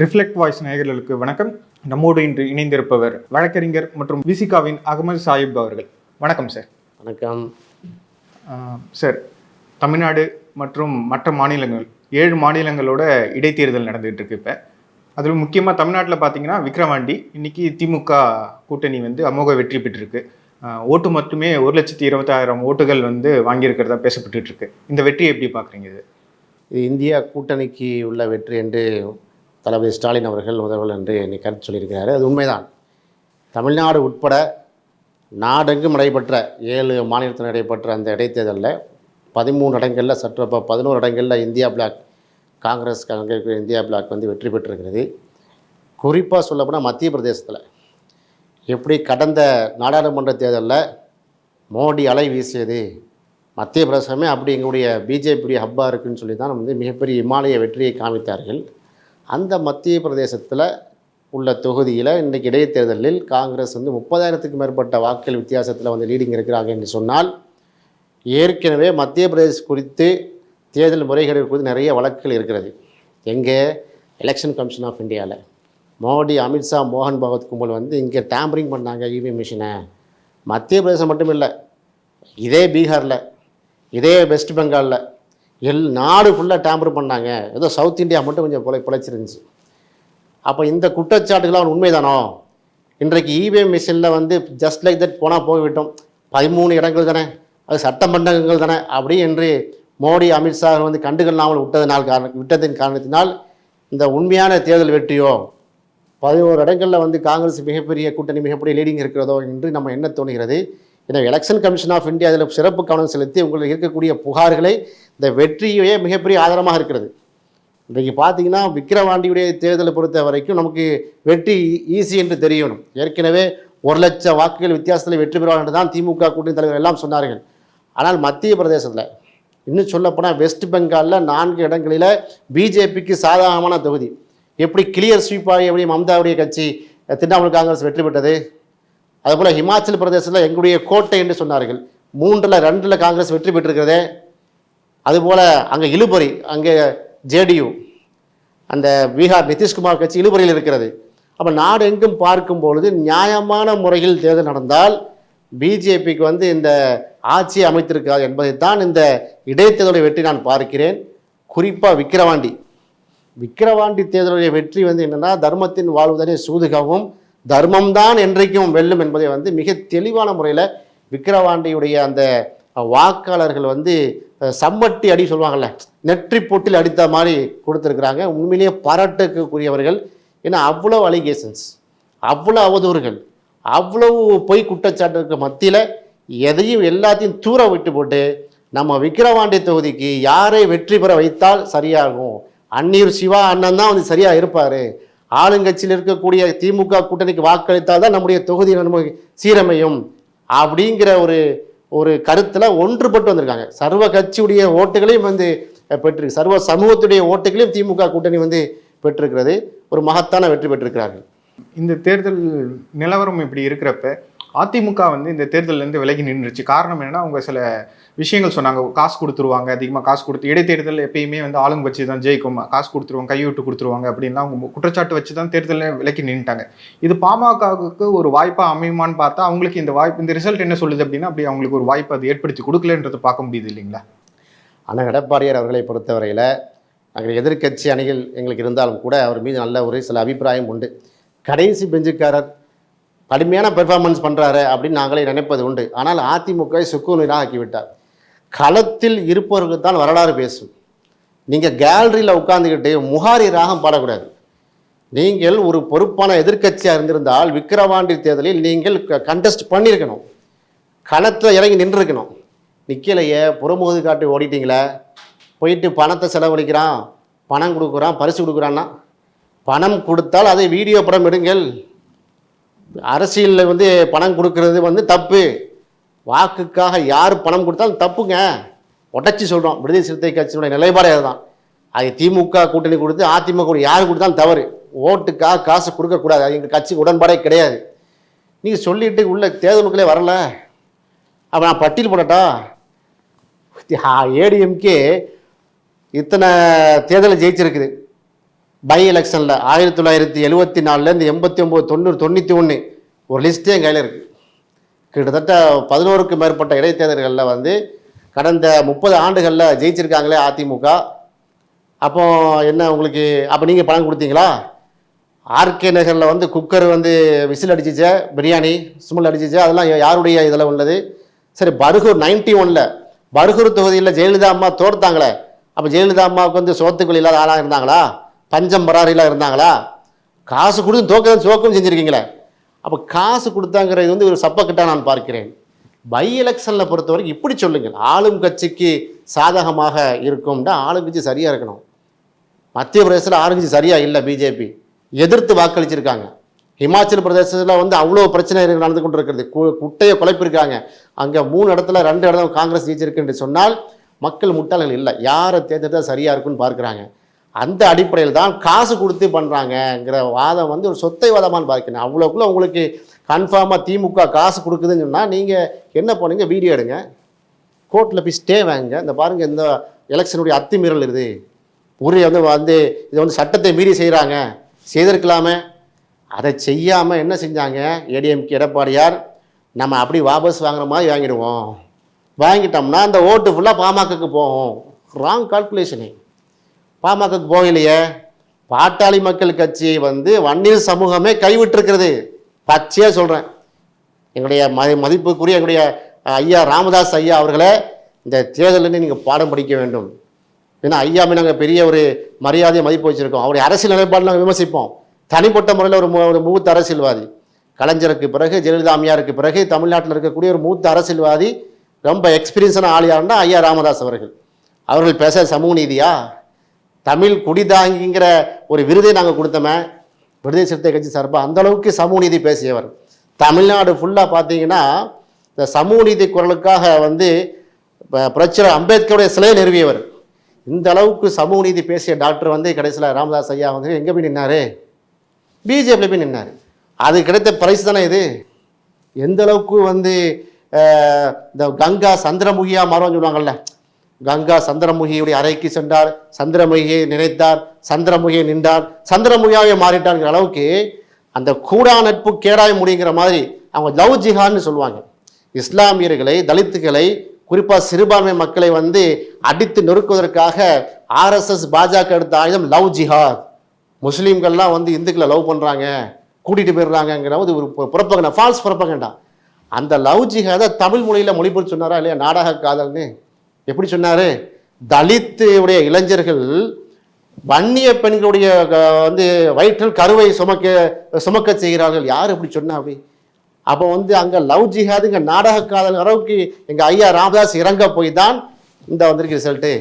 Reflect voice நேயர்களுக்கு வணக்கம். நம்மோடு இன்று இணைந்திருப்பவர் வழக்கறிஞர் மற்றும் விசிகாவின் அகமது சாஹிப் அவர்கள். வணக்கம் சார் வணக்கம். சார் தமிழ்நாடு மற்றும் மற்ற மாநிலங்கள் ஏழு மாநிலங்களோட இடைத்தேர்தல் நடந்துகிட்டு இருக்கு இப்போ. அதில் முக்கியமாக தமிழ்நாட்டில் பார்த்தீங்கன்னா விக்ரவாண்டி இன்னைக்கு திமுக கூட்டணி வந்து அமோக வெற்றி பெற்றிருக்கு. ஓட்டு மட்டுமே ஒரு லட்சத்தி இருபத்தாயிரம் ஓட்டுகள் வந்து வாங்கியிருக்கிறதா பேசப்பட்டுட்டு இருக்கு. இந்த வெற்றியை எப்படி பார்க்குறீங்க இது? இது இந்தியா கூட்டணிக்கு உள்ள வெற்றி என்று தளபதி ஸ்டாலின் அவர்கள் முதல்வர் என்று இன்னைக்கு கருத்து சொல்லியிருக்கிறாரு. அது உண்மைதான். தமிழ்நாடு உட்பட நாடெங்கும் நடைபெற்ற ஏழு மாநிலத்தில் நடைபெற்ற அந்த இடைத்தேர்தலில் பதிமூணு இடங்களில் சற்று இப்போ பதினோரு இடங்களில் India bloc Congress Congress India bloc வந்து வெற்றி பெற்றிருக்கிறது. குறிப்பாக சொல்லப்போனால் மத்திய பிரதேசத்தில். எப்படி கடந்த நாடாளுமன்ற தேர்தலில் மோடி அலை வீசியது மத்திய பிரதேசமே அப்படி எங்களுடைய பிஜேபியுடைய ஹப்பாக இருக்குதுன்னு சொல்லி தான் வந்து மிகப்பெரிய இமாலய வெற்றியை காமித்தார்கள் அந்த மத்திய பிரதேசத்தில் உள்ள தொகுதியில் இன்றைக்கு இடைத்தேர்தலில் காங்கிரஸ் வந்து முப்பதாயிரத்துக்கு மேற்பட்ட வாக்குகள் வித்தியாசத்தில் வந்து லீடிங் இருக்கிறாங்க என்று சொன்னால் ஏற்கனவே மத்திய பிரதேஷ் குறித்து தேர்தல் முறைகேடு குறித்து நிறைய வழக்குகள் இருக்கிறது. எங்கே? எலெக்ஷன் கமிஷன் ஆஃப் இந்தியாவில் மோடி அமித்ஷா மோகன் பகவத் கும்பல் வந்து இங்கே டேம்பரிங் பண்ணாங்க இவிஎம் மிஷினை மத்திய பிரதேசம் மட்டும் இல்லை இதே பீகாரில் இதே வெஸ்ட் பெங்காலில் எல் நாடு ஃபுல்லாக டேம்பர் பண்ணாங்க. ஏதோ சவுத் இந்தியா மட்டும் கொஞ்சம் பிழை பிழைச்சிருந்துச்சு. அப்போ இந்த குற்றச்சாட்டுகள்லாம் உண்மைதானோ? இன்றைக்கு இவிஎம் மிஷினில் வந்து ஜஸ்ட் லைக் தட் போனால் போய்விட்டோம். பதிமூணு இடங்கள் தானே? அது சட்டமன்றங்கள் தானே? அப்படி என்று மோடி அமித்ஷா வந்து கண்டுகொள்ளாமல் விட்டதனால் காரணம் விட்டதின் காரணத்தினால் இந்த உண்மையான தேர்தல் வெற்றியோ பதினோரு இடங்களில் வந்து காங்கிரஸ் மிகப்பெரிய கூட்டணி மிகப்பெரிய லீடிங் இருக்கிறதோ என்று நம்ம என்ன தோணுகிறது. எனவே எலெக்ஷன் கமிஷன் ஆஃப் இந்தியா அதில் சிறப்பு கவனம் செலுத்தி உங்களுக்கு இருக்கக்கூடிய புகார்களை இந்த வெற்றியே மிகப்பெரிய ஆதாரமாக இருக்கிறது. இன்றைக்கு பார்த்தீங்கன்னா விக்கிரவாண்டியுடைய தேர்தலை பொறுத்த வரைக்கும் நமக்கு வெற்றி ஈஸி என்று தெரியணும். ஏற்கனவே ஒரு லட்சம் வாக்குகள் வித்தியாசத்தில் வெற்றி பெறுவார் என்று தான் திமுக கூட்டணி தலைவர் எல்லாம் சொன்னார்கள். ஆனால் மத்திய பிரதேசத்தில் இன்னும் சொல்லப்போனால் வெஸ்ட் பெங்காலில் நான்கு இடங்களில் பிஜேபிக்கு சாதகமான தொகுதி. எப்படி கிளியர் ஸ்வீப்பாக எப்படி மம்தாவுடைய கட்சி திரிணாமுல் காங்கிரஸ் வெற்றி பெற்றது? அதுபோல் ஹிமாச்சல் பிரதேசத்தில் எங்களுடைய கோட்டை என்று சொன்னார்கள். மூன்றில் ரெண்டில் காங்கிரஸ் வெற்றி பெற்றிருக்கிறதே. அதுபோல் அங்கே இழுபறி அங்கே ஜேடியு அந்த பீகார் நிதிஷ்குமார் கட்சி இழுபறியில் இருக்கிறது. அப்போ நாடு எங்கும் பார்க்கும் பொழுது நியாயமான முறையில் தேர்தல் நடந்தால் பிஜேபிக்கு வந்து இந்த ஆட்சி அமைத்திருக்காது என்பதைத்தான் இந்த இடைத்தேர்தலுடைய வெற்றி நான் பார்க்கிறேன். குறிப்பாக விக்கிரவாண்டி. விக்கிரவாண்டி தேர்தலுடைய வெற்றி வந்து என்னென்னா தர்மத்தின் வாழ்வுதலே சூதுகவும் தர்மம் தான் என்றைக்கும் வெல்லும் என்பதை வந்து மிக தெளிவான முறையில் விக்கிரவாண்டியுடைய அந்த வாக்காளர்கள் வந்து சம்மட்டி அடி சொல்லுவாங்கள்ல நெற்றி போட்டில் அடித்த மாதிரி கொடுத்துருக்குறாங்க. உண்மையிலேயே பாராட்டுக்குரியவர்கள். ஏன்னா அவ்வளோ அலிகேஷன்ஸ் அவ்வளோ அவதூறுகள் அவ்வளவு பொய் குற்றச்சாட்டுக்கு மத்தியில் எதையும் எல்லாத்தையும் தூர விட்டு போட்டு நம்ம விக்கிரவாண்டி தொகுதிக்கு யாரை வெற்றி பெற வைத்தால் சரியாகும்? அந்நீர் சிவா அண்ணன் தான் வந்து சரியாக இருப்பார். ஆளுங்கட்சியில் இருக்கக்கூடிய திமுக கூட்டணிக்கு வாக்களித்தால் தான் நம்முடைய தொகுதி நம்ம சீரமையும் அப்படிங்கிற ஒரு ஒரு கருத்தில் ஒன்றுபட்டு வந்திருக்காங்க. சர்வ கட்சியுடைய ஓட்டுகளையும் வந்து பெற்று பெற்றிருக்கு. சர்வ சமூகத்துடைய ஓட்டுகளையும் திமுக கூட்டணி வந்து பெற்றிருக்கிறது. ஒரு மகத்தான வெற்றி பெற்றிருக்கிறார்கள். இந்த தேர்தல் நிலவரம் இப்படி இருக்கிறப்ப அதிமுக வந்து இந்த தேர்தலேருந்து விலகி நின்றுச்சு. காரணம் என்னன்னா அவங்க சில விஷயங்கள் சொன்னாங்க. காசு கொடுத்துருவாங்க அதிகமாக காசு கொடுத்து இடைத்தேர்தல் எப்பயுமே வந்து ஆளுங்க வச்சு தான் ஜெயிக்கும். காசு கொடுத்துருவாங்க கைவிட்டு கொடுத்துருவாங்க அப்படின்லாம் அவங்க குற்றச்சாட்டு வச்சு தான் தேர்தலில் விலக்கி நின்றுட்டாங்க இது பாமகவுக்கு ஒரு வாய்ப்பாக அமையுமான்னு பார்த்தா அவங்களுக்கு இந்த வாய்ப்பு இந்த ரிசல்ட் என்ன சொல்லுது அப்படின்னா அப்படி அவங்களுக்கு ஒரு வாய்ப்பு அது ஏற்படுத்தி கொடுக்கலன்றது பார்க்க முடியுது இல்லைங்களா? ஆனால் எடப்பாடியார் அவர்களை பொறுத்தவரையில் நாங்கள் எதிர்க்கட்சி அணிகள் எங்களுக்கு இருந்தாலும் கூட அவர் மீது நல்ல ஒரு சில அபிப்பிராயம் உண்டு. கடைசி பெஞ்சுக்காரர் கடுமையான பெர்ஃபார்மன்ஸ் பண்ணுறாரு அப்படின்னு நாங்களே நினைப்பது உண்டு. ஆனால் அதிமுகவை சுக்குநீராக ஆக்கிவிட்டார் களத்தில் இருப்பவர்களுக்கு தான் வரலாறு பேசும். நீங்கள் கேலரியில் உட்காந்துக்கிட்டு முகாரி ராகம் பாடக்கூடாது. நீங்கள் ஒரு பொறுப்பான எதிர்க்கட்சியாக இருந்திருந்தால் விக்கிரவாண்டி தேர்தலில் நீங்கள் கண்டெஸ்ட் பண்ணியிருக்கணும். களத்தில் இறங்கி நின்றுருக்கணும். நிற்கலையே புறமுகுது காட்டி ஓடிட்டீங்களே. போயிட்டு பணத்தை செலவழிக்கிறான் பணம் கொடுக்குறான் பரிசு கொடுக்குறான்னா? பணம் கொடுத்தால் அதை வீடியோ படம் எடுங்கள். அரசியலில் வந்து பணம் கொடுக்கறது வந்து தப்பு. வாக்குக்காக யார் பணம் கொடுத்தாலும் தப்புங்க. உடச்சி சொல்கிறோம் விடுதலை சிறுத்தை கட்சியினுடைய நிலைப்பாடே அதுதான். அது திமுக கூட்டணி கொடுத்து அதிமுக யார் கொடுத்தாலும் தவறு. ஓட்டுக்காக காசு கொடுக்கக்கூடாது அது எங்கள் கட்சி உடன்பாடே கிடையாது. நீங்கள் சொல்லிட்டு உள்ள தேர்தலுக்குள்ளே வரல. அப்போ நான் பட்டியல் போடட்டா? ஏடிஎம்கே இத்தனை தேர்தலை ஜெயிச்சிருக்குது. பை எலெக்ஷனில் ஆயிரத்தி தொள்ளாயிரத்தி எழுவத்தி நாலுலேருந்து எண்பத்தி ஒம்பது தொண்ணூறு தொண்ணூற்றி ஒன்று ஒரு லிஸ்ட்டே என் கையில் இருக்குது கிட்டத்தட்ட பதினோருக்கும் மேற்பட்ட இடைத்தேர்தல்களில் வந்து கடந்த முப்பது ஆண்டுகளில் ஜெயிச்சிருக்காங்களே அதிமுக. அப்போ என்ன உங்களுக்கு அப்போ நீங்கள் பணம் கொடுத்தீங்களா? ஆர்கே நகரில் வந்து குக்கர் வந்து விசில் அடிச்சிச்சே பிரியாணி சுமல் அடிச்சிச்சே அதெல்லாம் யாருடைய இதில் உள்ளது? சரி பர்கூர் நைன்டி ஒனில் பர்கூர் தொகுதியில் ஜெயலலிதா அம்மா தோர்த்தாங்களே அப்போ ஜெயலலிதா அம்மாவுக்கு வந்து சோத்துக்குள் இல்லாத ஆளாக இருந்தாங்களா? பஞ்சம் பராரிலாம் இருந்தாங்களா? காசு கொடுத்து தோக்கதான் சோக்கம் செஞ்சுருக்கீங்களே. அப்போ காசு கொடுத்தாங்கிறது வந்து ஒரு சப்பக்கிட்டா நான் பார்க்கிறேன். பை எலெக்ஷனில் பொறுத்த வரைக்கும் இப்படி சொல்லுங்கள். ஆளும் கட்சிக்கு சாதகமாக இருக்கும்னா ஆளும் கட்சி சரியாக இருக்கணும். மத்திய பிரதேசத்தில் ஆரஞ்சு சரியாக இல்லை பிஜேபி. எதிர்த்து வாக்களிச்சிருக்காங்க. ஹிமாச்சல் பிரதேசத்தில் வந்து அவ்வளோ பிரச்சனை நடந்து கொண்டு இருக்கிறது கு- குட்டையை குழப்பிருக்காங்க அங்கே மூணு இடத்துல ரெண்டு இடம் காங்கிரஸ் ஜெயிச்சிருக்கு என்று சொன்னால் மக்கள் முட்டாள்கள் இல்லை. யாரை தேர்ந்தெடுத்தால் சரியாக இருக்குன்னு பார்க்குறாங்க. அந்த அடிப்படையில் தான் காசு கொடுத்து பண்ணுறாங்கங்கிற வாதம் வந்து ஒரு சொத்தை வாதமானு பார்க்கணும். அவ்வளோக்குள்ள உங்களுக்கு கன்ஃபார்மாக திமுக காசு கொடுக்குதுன்னு சொன்னால் நீங்கள் என்ன பண்ணுங்க? வீடியோ எடுங்க. கோர்ட்டில் போய் ஸ்டே வாங்குங்க இந்த பாருங்கள் இந்த எலெக்ஷனுடைய அத்துமீறல் இது. உரிய வந்து வந்து இதை வந்து சட்டத்தை மீறி செய்கிறாங்க செய்திருக்கலாமே. அதை செய்யாமல் என்ன செஞ்சாங்க? ஏடிஎம்கே எடப்பாடியார் நம்ம அப்படி வாபஸ் வாங்குற மாதிரி வாங்கிடுவோம். வாங்கிட்டோம்னா அந்த ஓட்டு ஃபுல்லாக பாமகக்கு போகும். ராங் கால்குலேஷனு பாமகக்கு போகலையே? பாட்டாளி மக்கள் கட்சி வந்து வன்னியர் சமூகமே கைவிட்டிருக்கிறது. பச்சையாக சொல்கிறேன் எங்களுடைய மதி மதிப்புக்குரிய எங்களுடைய ஐயா ராமதாஸ் ஐயா அவர்களே இந்த தேர்தலில் நீங்கள் பாடம் படிக்க வேண்டும். ஏன்னா ஐயாமே நாங்கள் பெரிய ஒரு மரியாதை மதிப்பு வச்சுருக்கோம். அவருடைய அரசியல் நிலைப்பாடு நாங்கள் விமர்சிப்போம். தனிப்பட்ட முறையில் ஒரு மு- ஒரு மூத்த அரசியல்வாதி. கலைஞருக்கு பிறகு ஜெயலலிதா அம்மையாருக்கு பிறகு தமிழ்நாட்டில் இருக்கக்கூடிய ஒரு மூத்த அரசியல்வாதி ரொம்ப எக்ஸ்பீரியன்ஸான ஆள் யாருன்னா ஐயா ராமதாஸ் அவர்கள். அவர்கள் பேச சமூக நீதியா? தமிழ் குடிதாங்கிங்கிற ஒரு விருதை நாங்கள் கொடுத்தோமே விடுதலை சிறுத்தை கட்சி சார்பாக அந்த அளவுக்கு சமூக நீதி பேசியவர். தமிழ்நாடு ஃபுல்லாக பார்த்தீங்கன்னா இந்த சமூக நீதி குரலுக்காக வந்து பிரச்சனை அம்பேத்கருடைய சிலையை நிறுவியவர். இந்த அளவுக்கு சமூக நீதி பேசிய டாக்டர் வந்து கடைசியில் ராமதாஸ் ஐயா வந்து எங்கே போய் நின்னாரு? பிஜேபியில் போய் நின்னார். அது கிடைத்த பிரைஸ் தானே இது? எந்த அளவுக்கு வந்து இந்த கங்கா சந்திரமுகியா மரம் சொல்லுவாங்கள்ல கங்கா சந்திரமுகியுடைய அறைக்கு சென்றார் சந்திரமுகியை நினைத்தார் சந்திரமுகியை நின்றார் சந்திரமுகியாவே மாறிட்டாங்கிற அளவுக்கு அந்த கூடா நட்பு கேடாய் முடிங்கிற மாதிரி அவங்க லவ் ஜிஹான்னு சொல்லுவாங்க. இஸ்லாமியர்களை தலித்துகளை குறிப்பாக சிறுபான்மை மக்களை வந்து அடித்து நொறுக்குவதற்காக ஆர்எஸ்எஸ் பாஜக எடுத்த ஆயுதம் லவ் ஜிஹாத். முஸ்லீம்கள்லாம் வந்து இந்துக்களை லவ் பண்ணுறாங்க கூட்டிகிட்டு போயிடுறாங்கங்கிற ஒரு ஒரு புறப்பகண்டா ஃபால்ஸ் புறப்பகண்டா அந்த லவ் ஜிஹாதை தமிழ் மொழியில் மொழிபெயர்த்து சொன்னாரா இல்லையா நாடக காதல்னு? எப்படி சொன்னார்? தலித்து உடைய இளைஞர்கள் வன்னிய பெண்களுடைய க- வந்து வயிற்றில் கருவை சுமக்க சுமக்க செய்கிறார்கள். யார் இப்படி சொன்னா அப்படி? அப்போ வந்து அங்கே லவ் ஜிஹாதுங்க நாடக காதல் அளவுக்கு எங்கள் ஐயா ராமதாஸ் இறங்க போய் தான் இந்த வந்திருக்கு ரிசல்ட்டு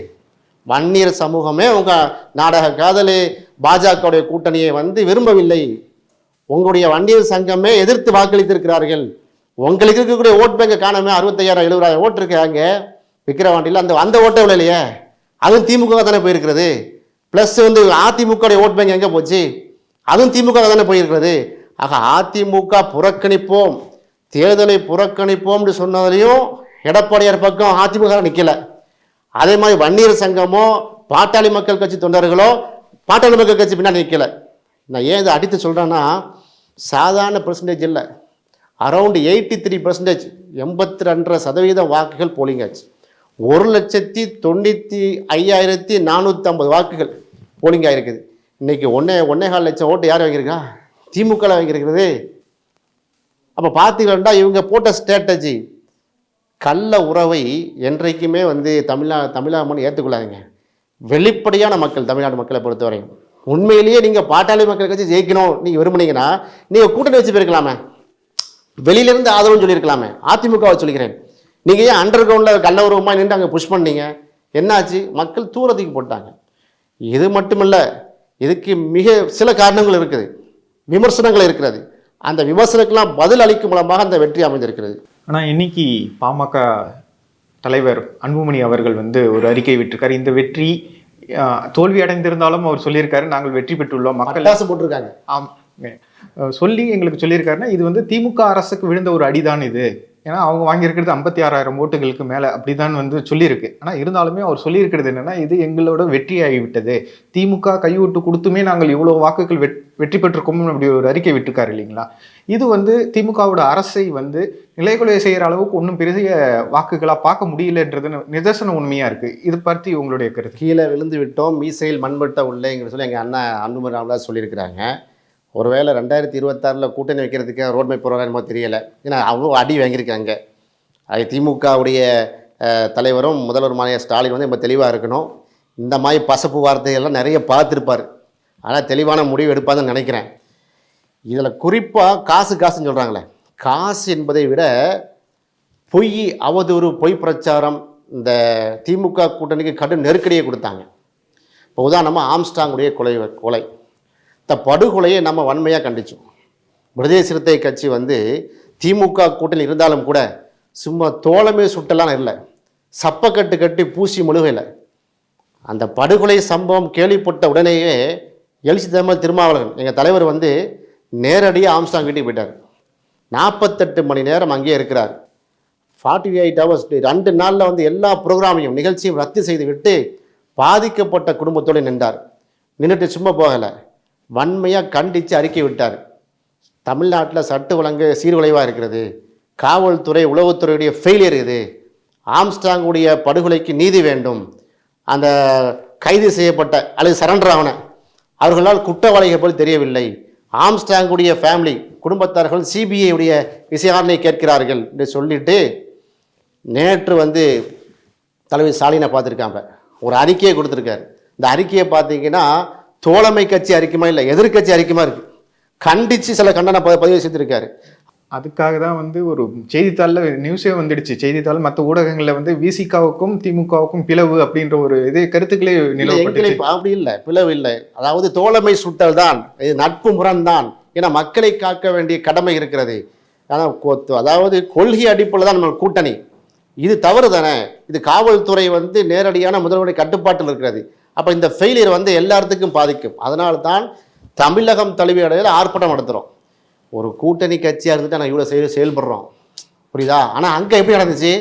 வன்னியர் சமூகமே உங்கள் நாடக காதலி பாஜகவுடைய கூட்டணியை வந்து விரும்பவில்லை. உங்களுடைய வன்னியர் சங்கமே எதிர்த்து வாக்களித்திருக்கிறார்கள். உங்களுக்கு இருக்கக்கூடிய ஓட் பேங்கை காணாமல் அறுபத்தையாயிரம் எழுபதாயிரம் ஓட்டு இருக்காங்க விக்கிரவாண்டியில் அந்த அந்த ஓட்டை இல்லையே? அதுவும் திமுக தானே போயிருக்கிறது. ப்ளஸ் வந்து அதிமுக ஓட் பேங்க் எங்கே போச்சு? அதுவும் திமுக தானே போயிருக்கிறது. ஆக அதிமுக புறக்கணிப்போம். தேர்தலை புறக்கணிப்போம்னு சொன்னதுலையும் எடப்பாடியார் பக்கம் அதிமுக நிற்கலை அதே மாதிரி வன்னியர் சங்கமோ பாட்டாளி மக்கள் கட்சி தொண்டர்களோ பாட்டாளி மக்கள் கட்சி பின்னாடி நிற்கலை நான் ஏன் இதை அடித்து சொல்கிறேன்னா சாதாரண பர்சன்டேஜ் இல்லை. அரௌண்ட் எயிட்டி த்ரீ பர்சன்டேஜ் எண்பத்தி ரெண்டரை சதவீதம் வாக்குகள் போலிங் ஆச்சு. ஒரு லட்சத்தி தொண்ணூற்றி ஐயாயிரத்தி நானூற்றம்பது வாக்குகள் போலிங் ஆகிருக்குது இன்னைக்கு ஒன்றே ஒன்றே கால் லட்சம் ஓட்டு யார் வாங்கியிருக்கா? திமுகவில் வாங்கியிருக்கிறது. அப்போ பார்த்தீங்கன்னா இவங்க போட்ட ஸ்ட்ராட்டஜி கள்ள உறவை என்றைக்குமே வந்து தமிழ்நா தமிழாமன் ஏற்றுக்கொள்ளாதீங்க வெளிப்படையான மக்கள் தமிழ்நாடு மக்களை பொறுத்தவரையும். உண்மையிலேயே நீங்கள் பாட்டாளி மக்கள் கட்சி ஜெயிக்கணும் நீங்கள் விரும்புனீங்கன்னா நீங்கள் கூட்டணி வச்சு போயிருக்கலாமே. வெளியிலேருந்து ஆதரவுன்னு சொல்லியிருக்கலாமே. அதிமுகவை சொல்லிக்கிறேன் நீங்கள் ஏன் அண்டர் கிரவுண்டில் கள்ள உருவமாக நின்று அங்கே புஷ் பண்ணீங்க? என்னாச்சு? மக்கள் தூரத்துக்கு போட்டாங்க. இது மட்டுமல்ல இதுக்கு மிக சில காரணங்கள் இருக்குது. விமர்சனங்கள் இருக்கிறது. அந்த விமர்சனக்கெல்லாம் பதில் அளிக்கும் மூலமாக அந்த வெற்றி அமைந்திருக்கிறது. ஆனா இன்னைக்கு பாமக தலைவர் அன்புமணி அவர்கள் வந்து ஒரு அறிக்கை விட்டிருக்காரு. இந்த வெற்றி தோல்வி அடைந்திருந்தாலும் அவர் சொல்லியிருக்காரு நாங்கள் வெற்றி பெற்றுள்ளோம். மக்கள் போட்டிருக்காங்க. ஆம் சொல்லி எங்களுக்கு சொல்லியிருக்காருன்னா இது வந்து திமுக அரசுக்கு விழுந்த ஒரு அடிதான் இது. ஏன்னா அவங்க வாங்கியிருக்கிறது ஐம்பத்தி ஆறாயிரம் ஓட்டுகளுக்கு மேலே அப்படிதான் வந்து சொல்லியிருக்கு. ஆனால் இருந்தாலுமே அவர் சொல்லியிருக்கிறது என்னென்னா இது எங்களோட வெற்றியாகிவிட்டது. திமுக கைவிட்டு கொடுத்துமே நாங்கள் இவ்வளோ வாக்குகள் வெட் வெற்றி பெற்றிருக்கோம் அப்படி ஒரு அறிக்கை விட்டுருக்காரு இல்லைங்களா? இது வந்து திமுகவோட அரசை வந்து நிலைக்குலைய செய்கிற அளவுக்கு ஒன்றும் பெரிய வாக்குகளாக பார்க்க முடியலன்றது நிதர்சன உண்மையாக இருக்குது இது பற்றி உங்களுடைய கருத்து. கீழே விழுந்து விட்டோம் மீசையில் மண்பட்ட உள்ளேங்கிற சொல்லி எங்கள் அண்ணன் அன்புமணி ராமதாஸ் சொல்லியிருக்கிறாங்க. ஒருவேளை ரெண்டாயிரத்தி இருபத்தாறில் கூட்டணி வைக்கிறதுக்கு ரோட் மேப் போகிறாங்க என்னமோ தெரியலை. ஏன்னா அவ்வளோ அடி வாங்கியிருக்காங்க அது திமுகவுடைய தலைவரும் தலைவரும் முதல்வருமான ஸ்டாலின் வந்து இப்போ தெளிவாக இருக்கணும். இந்த மாதிரி பசப்பு வார்த்தைகள்லாம் நிறைய பார்த்துருப்பார். ஆனால் தெளிவான முடிவு எடுப்பாதுன்னு நினைக்கிறேன். இதில் குறிப்பாக காசு காசுன்னு சொல்கிறாங்களே காசு என்பதை விட பொய் அவதூறு பொய் பிரச்சாரம் இந்த திமுக கூட்டணிக்கு கடும் நெருக்கடியை கொடுத்தாங்க. இப்போ உதாரணமாக ஆம்ஸ்டாங்குடைய கொலை கொலை. இந்த படுகொலையை நம்ம வன்மையாக கண்டிச்சோம். விடுதலை சிறுத்தை கட்சி வந்து திமுக கூட்டணி இருந்தாலும் கூட சும்மா தோளமே சுட்டலாம் இல்லை. சப்பக்கட்டு கட்டி பூசி முழுகையில் அந்த படுகொலை சம்பவம் கேள்விப்பட்ட உடனேயே எழுச்சி தமிழ் திருமாவளவன் எங்கள் தலைவர் வந்து நேரடியாக ஆம்ஸ்டாங் வீட்டுக்கு போயிட்டார். நாற்பத்தெட்டு மணி நேரம் அங்கேயே இருக்கிறார். ஃபார்ட்டி எயிட் ஹவர்ஸ் ரெண்டு நாளில் வந்து எல்லா ப்ரோக்ராமையும் நிகழ்ச்சியும் ரத்து செய்து விட்டு பாதிக்கப்பட்ட குடும்பத்தோடு நின்றார். நின்றுட்டு சும்மா போகலை. வன்மையாக கண்டித்து அறிக்கை விட்டார். தமிழ்நாட்டில் சட்ட ஒழுங்கு சீர்குலைவாக இருக்கிறது. காவல்துறை உளவுத்துறையுடைய ஃபெயிலியர் இது. ஆம்ஸ்டாங்குடைய படுகொலைக்கு நீதி வேண்டும். அந்த கைது செய்யப்பட்ட அல்லது சரண்டர் ஆவன அவர்களால் குற்றவாளிகள் போல் தெரியவில்லை. ஆம்ஸ்டாங்குடைய ஃபேமிலி குடும்பத்தார்கள் சிபிஐயுடைய விசாரணை கேட்கிறார்கள் என்று சொல்லிட்டு நேற்று வந்து தலைவர் ஸ்டாலினை பார்த்துருக்காங்க. ஒரு அறிக்கையை கொடுத்துருக்காரு. இந்த அறிக்கையை பார்த்தீங்கன்னா தோழமை கட்சி அறிக்கைமா இல்லை எதிர்க்கட்சி அறிக்கைமா இருக்கு. கண்டித்து சில கண்டன பதிவு செய்திருக்காரு அதுக்காக தான் வந்து ஒரு செய்தித்தாளில் நியூஸே வந்துடுச்சு. செய்தித்தாள் மற்ற ஊடகங்களில் வந்து விசிகாவுக்கும் திமுகவுக்கும் பிளவு அப்படின்ற ஒரு இது கருத்துக்களே இப்ப அப்படி இல்லை பிளவு இல்லை. அதாவது தோழமை சுட்டல் தான் இது நட்பு முரண் தான் ஏன்னா மக்களை காக்க வேண்டிய கடமை இருக்கிறது. ஆனால் அதாவது கொள்கை அடிப்படையில் தான் நம்ம கூட்டணி. இது தவறு தானே. இது காவல்துறை வந்து நேரடியான முதல்வருடைய கட்டுப்பாட்டில் இருக்கிறது. அப்போ இந்த ஃபெயிலியர் வந்து எல்லாத்துக்கும் பாதிக்கும். அதனால தான் தமிழகம் தழுவிய ஆர்ப்பாட்டம் நடத்துகிறோம் ஒரு கூட்டணி கட்சியாக இருந்துட்டு நான் இவ்வளோ செயல் செயல்படுறோம். புரியுதா? ஆனால் அங்கே எப்படி நடந்துச்சு?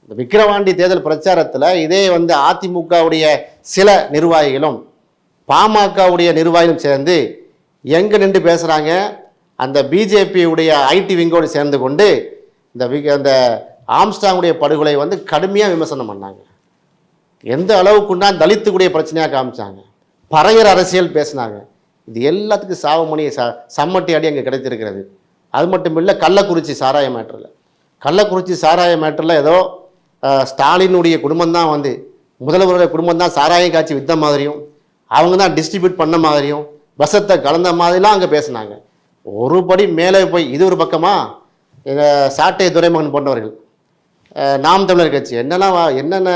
இந்த விக்கிரவாண்டி தேர்தல் பிரச்சாரத்தில் இதே வந்து அதிமுகவுடைய சில நிர்வாகிகளும் பாமகவுடைய நிர்வாகிகளும் சேர்ந்து எங்கே நின்று பேசுகிறாங்க அந்த பிஜேபியுடைய ஐடி விங்கோடு சேர்ந்து கொண்டு இந்த வி- அந்த ஆம்ஸ்டாங்குடைய படுகொலை வந்து கடுமையாக விமர்சனம் பண்ணாங்க. எந்த அளவுக்குன்னா தலித்துக்குடைய பிரச்சனையாக காமிச்சாங்க. பறையர் அரசியல் பேசினாங்க. இது எல்லாத்துக்கும் சாவமணி ச சம்மட்டி அடி அங்கே கிடைத்திருக்கிறது. அது மட்டும் இல்லை கள்ளக்குறிச்சி சாராய மேட்டரில் கள்ளக்குறிச்சி சாராய மேட்டரில் ஏதோ ஸ்டாலினுடைய குடும்பம் தான் வந்து முதல்வருடைய குடும்பம் தான் சாராயம் காய்ச்சி வித்த மாதிரியும் அவங்க தான் டிஸ்ட்ரிபியூட் பண்ண மாதிரியும் வசத்தை கலந்த மாதிரிலாம் அங்கே பேசினாங்க. ஒரு படி மேலே போய் இது ஒரு பக்கமாக இந்த சாட்டை துரைமகன் போன்றவர்கள். நாம் தமிழர் கட்சி என்னென்ன வா- என்னென்ன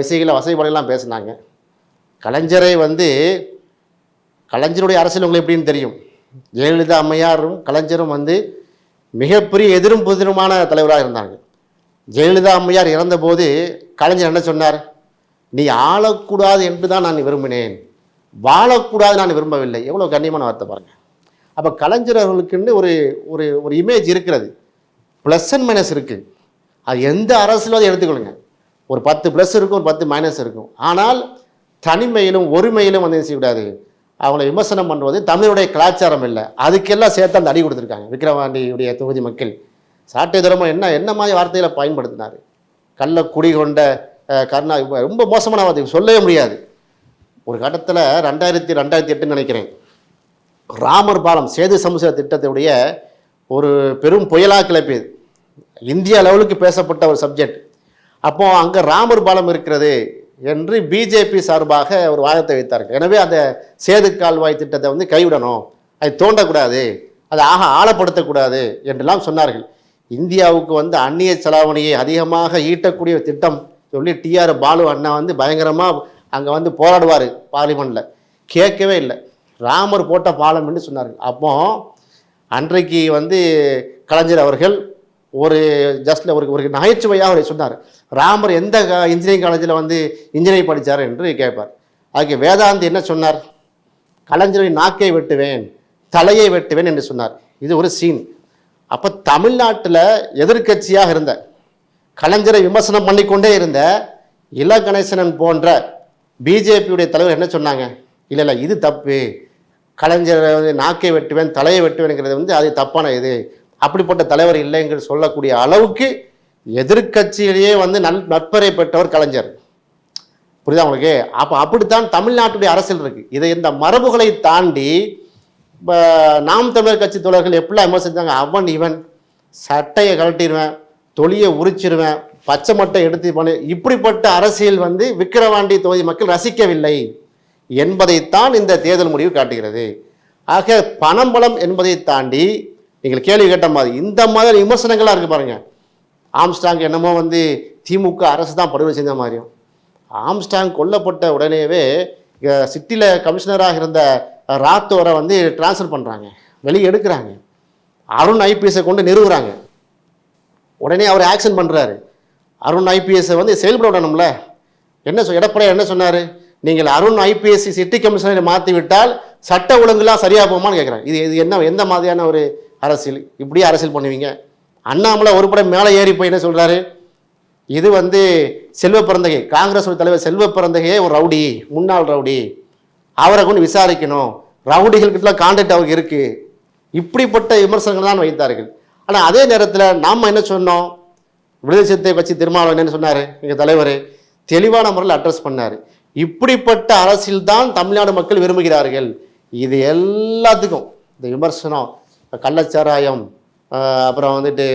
விஷயங்களை வசதிப்பாடுகள்லாம் பேசினாங்க. கலைஞரை வந்து கலைஞருடைய அரசியல் உங்களுக்கு எப்படின்னு தெரியும்? ஜெயலலிதா அம்மையாரும் கலைஞரும் வந்து மிகப்பெரிய எதிரும் புதிருமான தலைவராக இருந்தாங்க. ஜெயலலிதா அம்மையார் இறந்தபோது கலைஞர் என்ன சொன்னார்? நீ ஆளக்கூடாது என்று தான் நான் விரும்பினேன். வாழக்கூடாது நான் விரும்பவில்லை. எவ்வளோ கண்ணியமான வார்த்தை பாருங்கள் அப்போ கலைஞர் அவர்களுக்குன்னு ஒரு ஒரு ஒரு இமேஜ் இருக்கிறது. ப்ளஸ் அண்ட் மைனஸ் இருக்குது அது எந்த அரசியலும் எடுத்துக்கொள்ளுங்க. ஒரு பத்து ப்ளஸ் இருக்கும் ஒரு பத்து மைனஸ் இருக்கும். ஆனால் தனிமையிலும் ஒருமையிலும் வந்து செய்யக்கூடாது? அவங்களை விமர்சனம் பண்ணுவது தமிழுடைய கலாச்சாரம் இல்லை. அதுக்கெல்லாம் சேர்த்து அந்த அடி கொடுத்துருக்காங்க. விக்ரவாண்டியுடைய தொகுதி மக்கள். சாட்டை தர்மம் என்ன என்ன மாதிரி வார்த்தைகளை பயன்படுத்தினார்? கள்ள குடி கொண்ட கர்ணா கருணா ரொம்ப மோசமான வார்த்தை சொல்லவே முடியாது. ஒரு கட்டத்தில் ரெண்டாயிரத்தி ரெண்டாயிரத்தி எட்டுன்னு நினைக்கிறேன். ராமர் பாலம் சேது சமுத்திர திட்டத்துடைய ஒரு பெரும் புயலாக கிளப்பியது. இந்திய லெவலுக்கு பேசப்பட்ட ஒரு சப்ஜெக்ட் அப்போ அங்கே ராமர் பாலம் இருக்கிறது என்று பிஜேபி சார்பாக ஒரு வாதத்தை வைத்தார்கள். எனவே அந்த சேது கால்வாய் திட்டத்தை வந்து கைவிடணும். அதை தோண்டக்கூடாது. அதை ஆக ஆழப்படுத்தக்கூடாது என்றெல்லாம் சொன்னார்கள். இந்தியாவுக்கு வந்து அந்நிய செலாவணியை அதிகமாக ஈட்டக்கூடிய திட்டம் சொல்லி டிஆர் பாலு அண்ணா வந்து பயங்கரமாக அங்கே வந்து போராடுவார் பார்லிமெண்ட்டில் கேட்கவே இல்லை. ராமர் போட்ட பாலம் என்று சொன்னார்கள். அப்போ அன்றைக்கு வந்து கலைஞர் அவர்கள் ஒரு ஜஸ்ட்ல ஒரு ஒரு நகைச்சுவையாக அவரை சொன்னார். ராமர் எந்த இன்ஜினியரிங் காலேஜில் வந்து இன்ஜினியரிங் படித்தார் என்று கேட்பார். அதுக்கு வேதாந்தி என்ன சொன்னார்? கலைஞரின் நாக்கை வெட்டுவேன் தலையை வெட்டுவேன் என்று சொன்னார். இது ஒரு சீன் அப்போ தமிழ்நாட்டில் எதிர்க்கட்சியாக இருந்த கலைஞரை விமர்சனம் பண்ணிக்கொண்டே இருந்த இல கணேசனன் போன்ற பிஜேபியுடைய தலைவர் என்ன சொன்னாங்க? இல்லை இல்லை இது தப்பு. கலைஞரை வந்து நாக்கை வெட்டுவேன் தலையை வெட்டுவேன்ங்கிறது வந்து அது தப்பான இது. அப்படிப்பட்ட தலைவர் இல்லைங்கிற சொல்லக்கூடிய அளவுக்கு எதிர்க்கட்சியிலேயே வந்து நன் நட்பரை பெற்றவர் கலைஞர். புரியுதா உங்களுக்கு? அப்போ அப்படித்தான் தமிழ்நாட்டுடைய அரசியல் இருக்குது இதை இந்த மரபுகளை தாண்டி இப்போ நாம் தமிழர் கட்சி தோழர்கள் எப்படிலாம் விமர்சித்தாங்க அவன் இவன். சட்டையை கழட்டிடுவேன் தொலியை உரிச்சிருவேன் பச்சை மட்டை எடுத்து பண்ணி. இப்படிப்பட்ட அரசியல் வந்து விக்கிரவாண்டி தொகுதி மக்கள் ரசிக்கவில்லை என்பதைத்தான் இந்த தேர்தல் முடிவு காட்டுகிறது. ஆக பணம் பலம் என்பதை தாண்டி நீங்கள் கேள்வி கேட்ட மாதிரி இந்த மாதிரி விமர்சனங்களாக இருக்கு பாருங்கள் ஆம்ஸ்டாங் என்னமோ வந்து திமுக அரசு தான் படுகொலை செஞ்ச மாதிரியும். ஆம்ஸ்டாங் கொல்லப்பட்ட உடனேவே சிட்டியில் கமிஷனராக இருந்த ராத்தோரை வந்து ட்ரான்ஸ்ஃபர் பண்ணுறாங்க வெளியே எடுக்கிறாங்க. அருண் ஐபிஎஸை கொண்டு நிறுவுறாங்க. உடனே அவர் ஆக்ஷன் பண்ணுறாரு அருண் ஐபிஎஸ்ஸை வந்து செயல்பட விடணும்ல என்ன சொ எடப்பாடி என்ன சொன்னார்? நீங்கள் அருண் ஐபிஎஸ்சி சிட்டி கமிஷனரை மாற்றி விட்டால் சட்ட ஒழுங்குலாம் சரியாக போகுமான்னு கேட்குறாங்க இது இது என்ன எந்த மாதிரியான ஒரு அரசியல்? இப்படியே அரசியல் பண்ணுவீங்க? அண்ணாமலை ஒரு படம் மேலே ஏறி போய் என்ன சொல்கிறாரு இது வந்து செல்வ பிறந்தகை காங்கிரஸ் தலைவர் செல்வ பிறந்தகையே ஒரு ரவுடி முன்னாள் ரவுடி. அவரை கொண்டு விசாரிக்கணும். ரவுடிகள்கிட்டலாம் கான்டாக்ட் அவருக்கு இருக்குது இப்படிப்பட்ட விமர்சனங்கள் தான் வைத்தார்கள். ஆனால் அதே நேரத்தில் நாம் என்ன சொன்னோம்? விடுதலை சிறுத்தை கட்சி திருமாவளவன் என்ன சொன்னார்? எங்கள் தலைவர் தெளிவான முறையில் அட்ரஸ் பண்ணார். இப்படிப்பட்ட அரசியல் தான் தமிழ்நாடு மக்கள் விரும்புகிறார்கள். இது எல்லாத்துக்கும் இந்த விமர்சனம் கள்ளச்சாராயம் அப்புறம் வந்துட்டு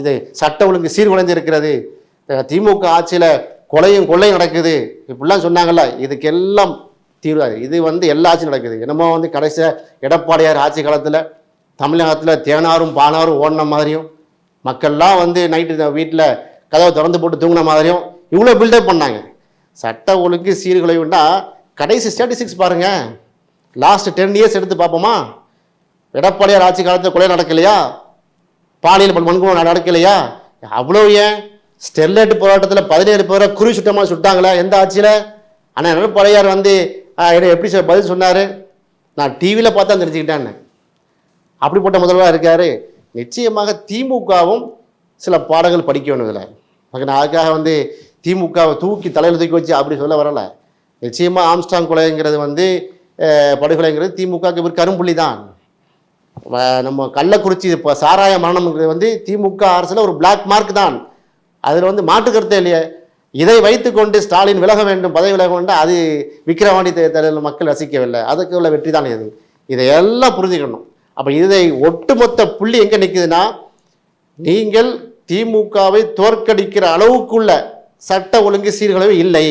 இது சட்ட ஒழுங்கு சீர்குலைந்து இருக்கிறது திமுக ஆட்சியில் கொலையும் கொள்ளையும் நடக்குது. இப்படிலாம் சொன்னாங்கல்ல இதுக்கெல்லாம் தீர்வாது. இது வந்து எல்லா ஆட்சியும் நடக்குது. என்னமோ வந்து கடைசியாக எடப்பாடியார் ஆட்சி காலத்தில் தமிழகத்தில் தேனாரும் பானாரும் ஓடின மாதிரியும் மக்கள்லாம் வந்து நைட்டு வீட்டில் கதவை திறந்து போட்டு தூங்கின மாதிரியும் இவ்வளோ பில்டப் பண்ணாங்க. சட்ட ஒழுங்கு சீர்குலைவுன்னா கடைசி ஸ்டாட்டிஸ்டிக்ஸ் பாருங்கள் லாஸ்ட் டென் இயர்ஸ் எடுத்து பார்ப்போமா? எடப்பாடியார் ஆட்சி காலத்தில் கொலை நடக்கலையா? பாலியல் வன்கொடுமை நடக்கலையா? அவ்வளோ ஏன்? ஸ்டெர்லைட் போராட்டத்தில் பதினேழு பேரை குறி சுட்டமாக சுட்டாங்களா? எந்த ஆட்சியில்? ஆனால் எடப்பாடியார் வந்து என்ன எப்படி சொ- பதில் சொன்னார்? நான் டிவியில் பார்த்தா தெரிஞ்சுக்கிட்டேன்னு அப்படிப்பட்ட முதல்வராக இருக்கார். நிச்சயமாக திமுகவும் சில பாடங்கள் படிக்க வேணும் இதில். நான் அதுக்காக வந்து திமுகவை தூக்கி தலையில் தூக்கி வச்சு அப்படி சொல்ல வரலை. நிச்சயமாக ஆம்ஸ்டாங் கொலைங்கிறது வந்து படுகொலைங்கிறது திமுகவுக்கு ஒரு கரும்புள்ளி தான் நம்ம கள்ளக்குறிச்சி இப்போ சாராய மரணம்ங்கிறது வந்து திமுக அரசில் ஒரு பிளாக் மார்க் தான். அதில் வந்து மாற்று இல்லையே. இதை வைத்துக்கொண்டு ஸ்டாலின் விலக வேண்டும் பதவி விலக வேண்டும் அது விக்கிரவாண்டி தேர்தலில் மக்கள் ரசிக்கவில்லை. அதுக்கு உள்ள வெற்றி தான் இது. இதையெல்லாம் புரிஞ்சுக்கணும். அப்போ இதை ஒட்டுமொத்த புள்ளி எங்கே நிற்குதுன்னா நீங்கள் திமுகவை தோற்கடிக்கிற அளவுக்குள்ள சட்ட ஒழுங்கு சீர்குலைவு இல்லை.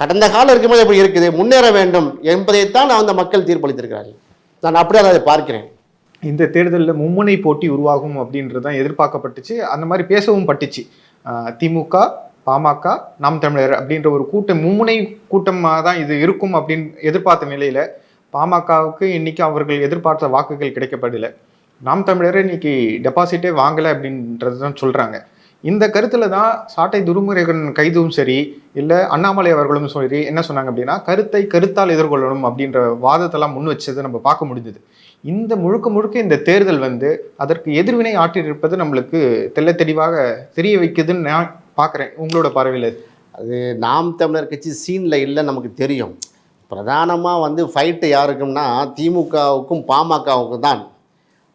கடந்த காலம் இருக்கும்போது எப்படி இருக்குது? முன்னேற வேண்டும் என்பதைத்தான் அந்த மக்கள் தீர்ப்பளித்திருக்கிறார்கள். நான் அப்படியே அதை பார்க்கிறேன். இந்த தேர்தலில் மும்முனை போட்டி உருவாகும் அப்படின்றது தான் எதிர்பார்க்கப்பட்டுச்சு. அந்த மாதிரி பேசவும் பட்டுச்சு. திமுக பாமக நாம் தமிழர் அப்படின்ற ஒரு கூட்டம் மும்முனை கூட்டமாக தான் இது இருக்கும் அப்படின்னு எதிர்பார்த்த நிலையில் பாமகவுக்கு இன்னைக்கு அவர்கள் எதிர்பார்த்த வாக்குகள் கிடைக்கப்படலை. நாம் தமிழரை இன்னைக்கு டெபாசிட்டே வாங்கலை அப்படின்றது தான் சொல்கிறாங்க இந்த கருத்துல தான் சாட்டை துருமுருகன் கைதும் சரி இல்லை அண்ணாமலை அவர்களும் சரி என்ன சொன்னாங்க அப்படின்னா கருத்தை கருத்தால் எதிர்கொள்ளணும் அப்படின்ற வாதத்தெல்லாம் முன் வச்சதை நம்ம பார்க்க முடிஞ்சது. இந்த முழுக்க முழுக்க இந்த தேர்தல் வந்து அதற்கு எதிர்வினை ஆற்றியிருப்பது நம்மளுக்கு தெள்ள தெளிவாக தெரிய வைக்குதுன்னு நான் பார்க்குறேன். உங்களோட பார்வையில் அது. அது நாம் தமிழர் கட்சி சீனில் இல்லை நமக்கு தெரியும். பிரதானமாக வந்து ஃபைட்டு யாருக்கும்னா திமுகவுக்கும் பாமகவுக்கும் தான்.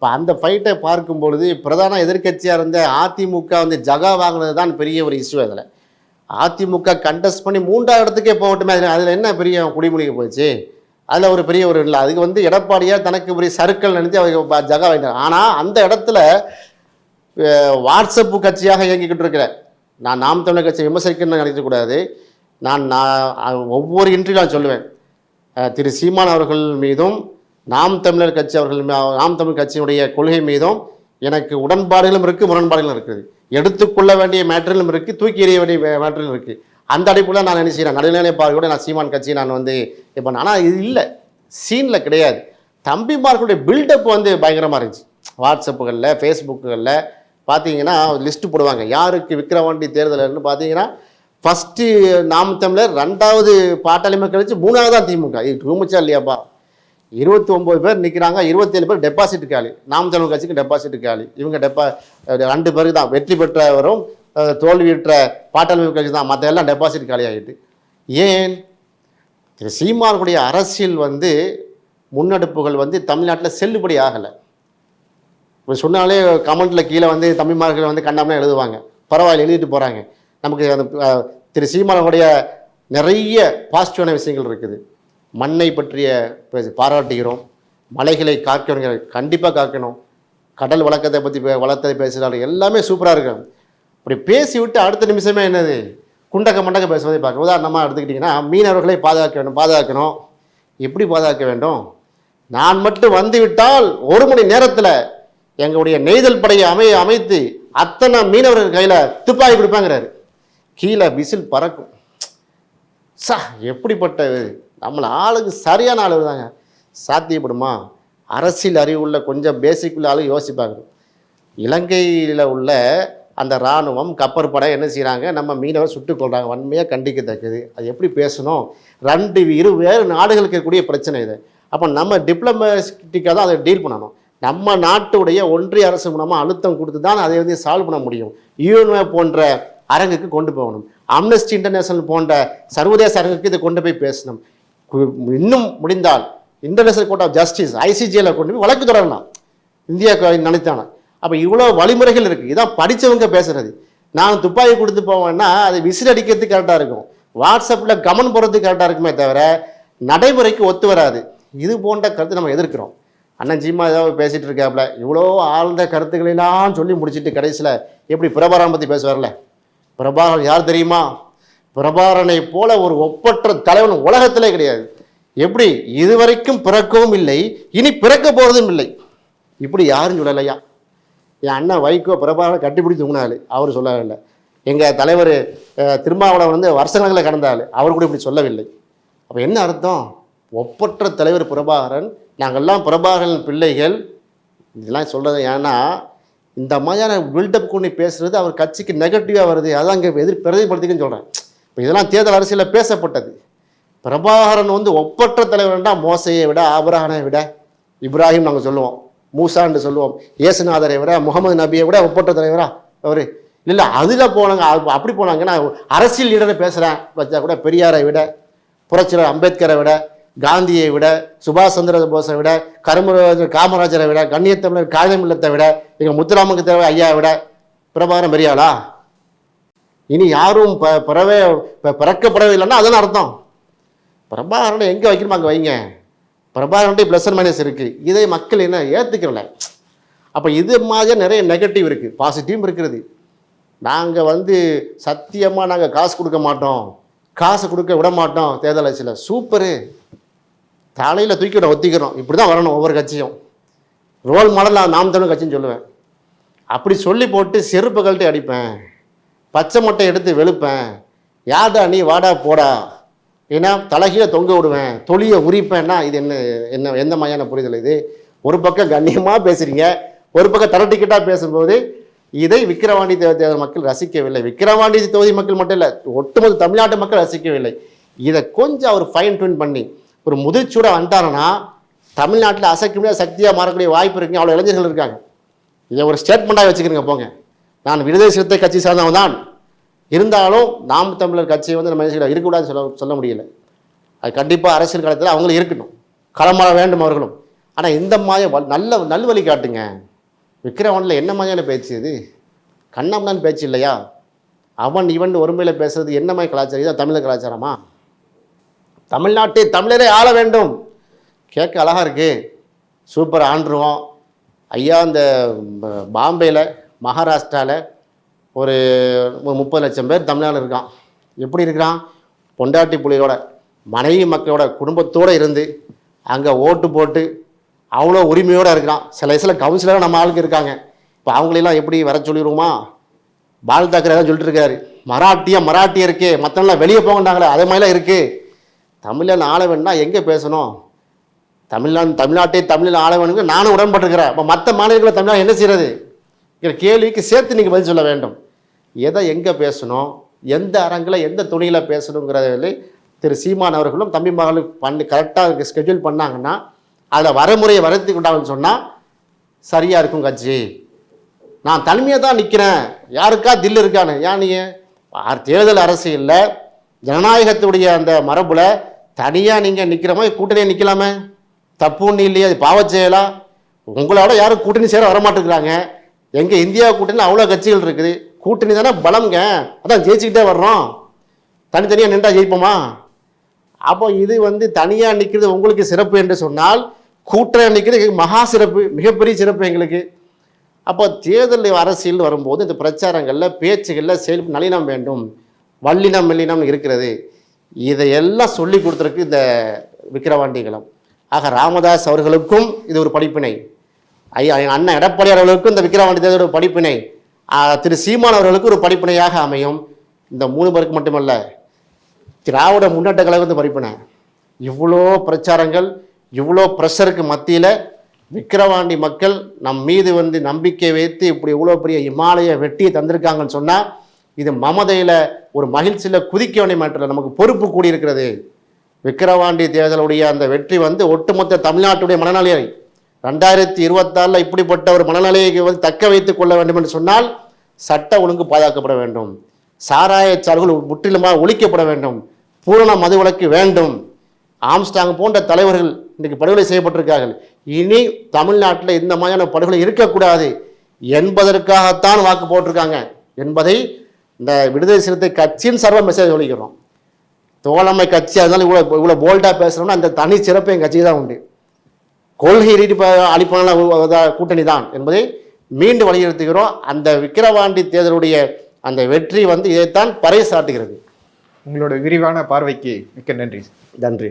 இப்போ அந்த ஃபைட்டை பார்க்கும் பொழுது பிரதான எதிர்க்கட்சியாக இருந்த அதிமுக வந்து ஜகா வாங்கினது தான் பெரிய ஒரு இஷ்யூ அதில். அதிமுக கண்டெஸ்ட் பண்ணி மூன்றாவது இடத்துக்கே போகட்டுமே அதில் அதில் என்ன பெரிய குடிமொழிக்கு போச்சு? அதில் ஒரு பெரிய ஒரு இல்லை அதுக்கு வந்து எடப்பாடியார் தனக்கு பெரிய சருக்கள் நினைத்து அவங்க ஜகா வாங்கினார் ஆனால் அந்த இடத்துல வாட்ஸ்அப்பு கட்சியாக இயங்கிக்கிட்டு இருக்கிற நான் நாம் தமிழர் கட்சியை விமர்சிக்கணும்னு நினைக்கக்கூடாது நான் நான் ஒவ்வொரு இன்ட்ரியும் நான் சொல்லுவேன். திரு சீமான் அவர்கள் மீதும் நாம் தமிழர் கட்சி அவர்கள் நாம் தமிழ் கட்சியினுடைய கொள்கை மீதும் எனக்கு உடன்பாடுகளும் இருக்குது முரண்பாடுகளும் இருக்குது எடுத்துக்கொள்ள வேண்டிய மேட்டரிலும் இருக்குது தூக்கி எறிய வேண்டிய மேட்டரிலும் இருக்குது அந்த அடிப்படையில் நான் நினைச்சிக்கிறேன் நடுநிலை பார்வையோட நான் சீமான் கட்சி நான் வந்து இப்போ ஆனால் இது இல்லை. சீனில் கிடையாது. தம்பிமார்களுடைய பில்டப் வந்து பயங்கரமாக இருந்துச்சு. வாட்ஸ்அப்புகளில் ஃபேஸ்புக்குகளில் பார்த்தீங்கன்னா லிஸ்ட்டு போடுவாங்க. யாருக்கு விக்கிரவாண்டி தேர்தல்னு பார்த்தீங்கன்னா ஃபஸ்ட்டு நாம் தமிழர் ரெண்டாவது பாட்டாளி மக்கள் வச்சு மூணாவது தான் திமுக. இது ரூமிச்சா இல்லையாப்பா? இருபத்தி ஒம்பது பேர் நிற்கிறாங்க இருபத்தேழு பேர் டெபாசிட் காலி நாம் தமிழ் கட்சிக்கு டெபாசிட் காலி இவங்க டெபா ரெண்டு பேருக்கு தான் வெற்றி பெற்றவரும் தோல்வியுற்ற பாட்டாளி கட்சி தான். மற்ற எல்லாம் டெபாசிட் காலி ஆகிட்டு ஏன்? திரு சீமானுடைய அரசியல் வந்து முன்னெடுப்புகள் வந்து தமிழ்நாட்டில் செல்லுபடி ஆகலை. இப்போ சொன்னாலே கமெண்ட்டில் கீழே வந்து தமிழ்மார்கள் வந்து கண்ணாமலாம் எழுதுவாங்க. பரவாயில்ல எழுதிட்டு போகிறாங்க நமக்கு அந்த திரு சீமானுடைய நிறைய பாசிட்டிவான விஷயங்கள் இருக்குது. மண்ணை பற்றிய பாராட்டுகிறோம். மலைகளை காக்கணும் கண்டிப்பாக காக்கணும். கடல் வழக்கத்தை பற்றி வளர்த்ததை பேசுகிறாரு எல்லாமே சூப்பராக இருக்கும் அப்படி பேசி விட்டு அடுத்த நிமிஷமே என்னது? குண்டக்க மண்டக்க பேசுவதை பார்க்க உதாரணமாக எடுத்துக்கிட்டிங்கன்னா மீனவர்களை பாதுகாக்க வேண்டும் பாதுகாக்கணும். எப்படி பாதுகாக்க வேண்டும்? நான் மட்டும் வந்துவிட்டால் ஒரு மணி நேரத்தில் எங்களுடைய நெய்தல் படையை அமை அமைத்து அத்தனை மீனவர்கள் கையில் துப்பாக்கி கொடுப்பாங்கிறாரு. கீழே விசில் பறக்கும். சா எப்படிப்பட்ட நம்மளை ஆளுக்கு சரியான ஆளு தாங்க சாத்தியப்படுமா? அரசியல் அறிவுள்ள கொஞ்சம் பேசிக் உள்ள ஆளு யோசிப்பாங்க இலங்கையில் உள்ள அந்த இராணுவம் கப்பற்படை என்ன செய்கிறாங்க நம்ம மீனவர் சுட்டுக் கொள்றாங்க வன்மையாக கண்டிக்கத்தக்கது. அது எப்படி பேசணும்? ரெண்டு இரு வேறு நாடுகளுக்கு இருக்கக்கூடிய பிரச்சனை இது. அப்போ நம்ம டிப்ளமேட்டிக்காக தான் அதை டீல் பண்ணணும். நம்ம நாட்டுடைய ஒன்றிய அரசு மூலமாக அழுத்தம் கொடுத்து தான் அதை வந்து சால்வ் பண்ண முடியும். யூஎன்ஓ போன்ற அரங்குக்கு கொண்டு போகணும். அம்னஸ்டி இன்டர்நேஷனல் போன்ற சர்வதேச அரங்குக்கு இதை கொண்டு போய் பேசணும். இன்னும் முடிந்தால் இன்டர்நேஷனல் கோர்ட் ஆஃப் ஜஸ்டிஸ் ஐசிஜியில் கொண்டு போய் வழக்கு தொடரலாம். இந்தியா நினைத்தான அப்போ இவ்வளோ வழிமுறைகள் இருக்குது இதான் படித்தவங்க பேசுகிறது நான் துப்பாக்கி கொடுத்து போவேன்னா அது விசில் அடிக்கிறதுக்கு கரெக்டாக இருக்கும். வாட்ஸ்அப்பில் கமெண்ட் போடுறதுக்கு கரெக்டாக இருக்குமே தவிர நடைமுறைக்கு ஒத்து வராது. இது போன்ற கருத்து நம்ம எதிர்க்கிறோம். அண்ணன் ஜீமா ஏதாவது பேசிகிட்டு இருக்காப்புல இவ்வளோ ஆழ்ந்த கருத்துக்களெல்லாம் சொல்லி முடிச்சிட்டு கடைசியில் எப்படி பிரபாரம் பற்றி பேசுவார்ல? பிரபாகரன் யார் தெரியுமா? பிரபாரனை போல ஒரு ஒப்பற்ற தலைவன் உலகத்திலே கிடையாது. எப்படி? இதுவரைக்கும் பிறக்கவும் இல்லை இனி பிறக்க போகிறதும் இல்லை. இப்படி யாரும் சொல்லலையா? என் அண்ணன் வைகோ பிரபாரனை கட்டிப்பிடி தூங்கினாள் அவர் சொல்லவில்லை எங்கள் தலைவர் திருமாவளவன் வந்து வருஷங்களில் கடந்தாள் அவர் கூட இப்படி சொல்லவில்லை. அப்போ என்ன அர்த்தம்? ஒப்பற்ற தலைவர் பிரபாகரன் நாங்கள்லாம் பிரபாகரன் பிள்ளைகள். இதெல்லாம் சொல்கிறது ஏன்னா இந்த மாதிரியான பில்டப் கொண்டு பேசுகிறது அவர் கட்சிக்கு நெகட்டிவாக வருது. அதான் இங்கே எதிர் பிரதிபடுத்திக்கன்னு சொல்கிறேன் இப்போ இதெல்லாம் தேர்தல் அரசியலில் பேசப்பட்டது. பிரபாகரன் வந்து ஒப்பற்ற தலைவர்னா மோசையை விட ஆபரானை விட இப்ராஹிம் நாங்கள் சொல்லுவோம் மூசான்னு சொல்லுவோம் இயேசுநாதரை விட முகமது நபியை விட ஒப்பற்ற தலைவரா? அவர். இல்லை அதில் போனாங்க அப்படி போனாங்கன்னா அரசியல் லீடரை பேசுகிறேன் வச்சா கூட பெரியாரை விட புரட்சியாளர் அம்பேத்கரை விட காந்தியை விட சுபாஷ் சந்திர போஸை விட கருமராஜர் காமராஜரை விட கண்ணியத்தமிழர் காகிதம் விட எங்கள் முத்துராமக்கு தேவை ஐயாவை விட பிரபாகரன் பெரியாளா? இனி யாரும் ப பிறவே ப- பிறக்கப்படவே இல்லைன்னா அதுதான் அர்த்தம். பிரபாகரனை எங்கே வைக்கணுமோ அங்கே வைங்க. பிரபாகரன்ட்டு ப்ளஸ் அண்ட் மைனஸ் இருக்குது இதை மக்கள் என்ன ஏற்றுக்கிறல அப்போ இது மாதிரி நிறைய நெகட்டிவ் இருக்குது பாசிட்டிவும் இருக்கிறது. நாங்கள் வந்து சத்தியமாக நாங்கள் காசு கொடுக்க மாட்டோம். காசு கொடுக்க விட மாட்டோம். தேர்தல் ஆட்சியில். சூப்பரு. தலையில் தூக்கி விட ஒத்திக்கிறோம். இப்படி தான் வரணும் ஒவ்வொரு கட்சியும். ரோல் மாடல் நான் நாம் தமிழ் கட்சின்னு சொல்லுவேன். அப்படி சொல்லி போட்டு செருப்பு கழட்டி அடிப்பேன். பச்சை மட்டை எடுத்து வெளுப்பேன். யாடா நீ வாடா போடா. ஏன்னா தலைகீழ தொங்க விடுவேன். தொழியை உரிப்பேன்னா இது என்ன என்ன எந்த மாதிரியான புரிதல் இது? ஒரு பக்கம் கண்ணியமாக பேசுறீங்க. ஒரு பக்கம் தரட்டிக்கிட்டாக பேசும்போது இதை விக்கிரவாண்டி தே- தேர்தல் மக்கள் ரசிக்கவில்லை. விக்கிரவாண்டி தொகுதி மக்கள் மட்டும் இல்லை ஒட்டுமொத்த தமிழ்நாட்டு மக்கள் ரசிக்கவில்லை. இதை கொஞ்சம் அவர் ஃபைன் டியூன் பண்ணி ஒரு முதிர்ச்சியோட வந்துட்டாருன்னா தமிழ்நாட்டில் அசைக்க முடியாத சக்தியாக மாறக்கூடிய வாய்ப்பு இருக்குங்க. அவ்வளோ இளைஞர்கள் இருக்காங்க. இதை ஒரு ஸ்டேட்மெண்ட்டாக வச்சுக்கிறீங்க போங்க. நான் விடுதலை சிறுத்தை கட்சி சார்ந்தவன் தான் இருந்தாலும் நாம் தமிழர் கட்சியை வந்து நம்ம இருக்கக்கூடாதுன்னு சொல்ல சொல்ல முடியல. அது கண்டிப்பாக அரசியல் காலத்தில் அவங்களும் இருக்கணும். களமாக வேண்டும் அவர்களும். ஆனால் இந்த மாதிரி வ- நல்ல நல்வழி காட்டுங்க. விக்கிரவனில் என்ன மாதிரியான பேச்சு இது? கண்ணம்னான் பேச்சு இல்லையா? அவன் இவன் ஒருமையில் பேசுறது என்ன மாதிரி கலாச்சாரம்? இதான் தமிழர் கலாச்சாரமா? தமிழ்நாட்டை தமிழரை ஆள வேண்டும். கேட்க அழகாக இருக்குது சூப்பர் ஆண்டுருவோம் ஐயா இந்த பாம்பேயில் மகாராஷ்டிராவில் ஒரு ஒரு முப்பது லட்சம் பேர் தமிழ்நாடு இருக்கான். எப்படி இருக்கிறான்? பொண்டாட்டி புள்ளியோட மனைவி மக்களோட குடும்பத்தோடு இருந்து அங்கே ஓட்டு போட்டு அவ்வளோ உரிமையோடு இருக்கிறான். சில சில கவுன்சிலராக நம்ம ஆளுக்கு இருக்காங்க. இப்போ அவங்களெல்லாம் எப்படி வர சொல்லிடுவோமா? பால் தாக்கரே தான் சொல்லிட்டு இருக்காரு. மராட்டியா மராட்டியா இருக்கே. மற்றவங்களாம் வெளியே போங்கண்டாங்களே அதே மாதிரிலாம் இருக்குது தமிழன் ஆள வேணும்னா எங்கே பேசணும்? தமிழ்நாடு தமிழ்நாட்டை தமிழில் ஆள வேணுங்க நானும் உடன்பட்டுருக்கிறேன். அப்போ மற்ற மாநிலங்களை தமிழ்நாடு என்ன செய்யறது? கேள்விக்கு சேர்த்து நீங்கள் பதில் சொல்ல வேண்டும். எதை எங்கே பேசணும்? எந்த அரங்கில் எந்த துணியில் பேசணுங்கிறதில் திரு சீமான் அவர்களும் தம்பி மகளும் பண்ணி கரெக்டாக ஸ்கெட்யூல் பண்ணாங்கன்னா அதில் வரமுறையை வரத்தி கொண்டாங்கன்னு சொன்னால் சரியாக இருக்கும் கட்சி. நான் தனிமையாக தான் நிற்கிறேன் யாருக்கா தில் இருக்கானு ஏன் நீங்கள் தேர்தல் அரசியலில் ஜனநாயகத்துடைய அந்த மரபில் தனியாக நீங்கள் நிற்கிற மாதிரி கூட்டணியாக நிற்கலாமே தப்பு ஒன்றும் இல்லையே? அது பாவச்செயலா உங்களோட யாரும் கூட்டணி சேர வரமாட்டேங்கிறாங்க. எங்கள் இந்தியா கூட்டணி அவ்வளோ கட்சிகள் இருக்குது. கூட்டணி தானே பலம்ங்க. அதான் ஜெயிச்சுக்கிட்டே வர்றோம். தனித்தனியாக நின்றா ஜெயிப்போமா? அப்போ இது வந்து தனியாக நிற்கிறது உங்களுக்கு சிறப்பு என்று சொன்னால் கூட்டணி நிற்கிறது மகா சிறப்பு மிகப்பெரிய சிறப்பு எங்களுக்கு. அப்போ தேர்தல் அரசியல் வரும்போது இந்த பிரச்சாரங்களில் பேச்சுகளில் செயல் நளினம் வேண்டும். வல்லினம் மெல்லினம் இருக்கிறது. இதையெல்லாம் சொல்லி கொடுத்துருக்கு இந்த விக்கிரவாண்டிகளம். ஆக ராமதாஸ் அவர்களுக்கும் இது ஒரு படிப்பினை. ஐயா எங்கள் அண்ணன் எடப்பாடி அவர்களுக்கும் இந்த விக்கிரவாண்டி தேர்தல் ஒரு படிப்பினை திரு சீமான் அவர்களுக்கு ஒரு படிப்பினையாக அமையும். இந்த மூணு பேருக்கு மட்டுமல்ல திராவிட முன்னேற்ற கழகத்து படிப்பினை. இவ்வளோ பிரச்சாரங்கள் இவ்வளோ ப்ரெஷருக்கு மத்தியில் விக்கிரவாண்டி மக்கள் நம் மீது வந்து நம்பிக்கை வைத்து இப்படி இவ்வளோ பெரிய இமாலய வெட்டியை தந்திருக்காங்கன்னு சொன்னால் இது மமதையில் ஒரு மகிழ்ச்சியில் குதிக்க வேண்டிய மாற்றம் நமக்கு பொறுப்பு கூடியிருக்கிறது. விக்கிரவாண்டி தேர்தலுடைய அந்த வெற்றி வந்து ஒட்டுமொத்த தமிழ்நாட்டுடைய மனநிலையை ரெண்டாயிரத்தி இருபத்தாறில் இப்படிப்பட்ட ஒரு மனநிலையை வந்து தக்க வைத்துக் கொள்ள வேண்டும் என்று சொன்னால் சட்ட ஒழுங்கு பாதுகாக்கப்பட வேண்டும். சாராயச்சாறுகள் முற்றிலுமாக ஒழிக்கப்பட வேண்டும். பூரண மதுவிலக்கு வேண்டும். ஆம்ஸ்டாங் போன்ற தலைவர்கள் இன்றைக்கு படுகொலை செய்யப்பட்டிருக்கார்கள் இனி தமிழ்நாட்டில் இந்த மாதிரியான படுகொலை இருக்கக்கூடாது. என்பதற்காகத்தான் வாக்கு போட்டிருக்காங்க. என்பதை இந்த விடுதலை சிறுத்தை கட்சியின் சர்வ மெசேஜ் ஒழிக்கிறோம் தோழமை கட்சி அதனால இவ்வளோ இவ்வளோ போல்டாக பேசுகிறோம்னா அந்த தனி சிறப்பு என் கட்சி தான் உண்டு. கொள்கை ரீதி அளிப்பான கூட்டணி தான் என்பதை மீண்டும் வலியுறுத்துகிறோம். அந்த விக்கிரவாண்டி தேர்தலுடைய அந்த வெற்றி வந்து இதைத்தான் பறைசாட்டுகிறது உங்களோட விரிவான பார்வைக்கு மிக்க நன்றி. நன்றி.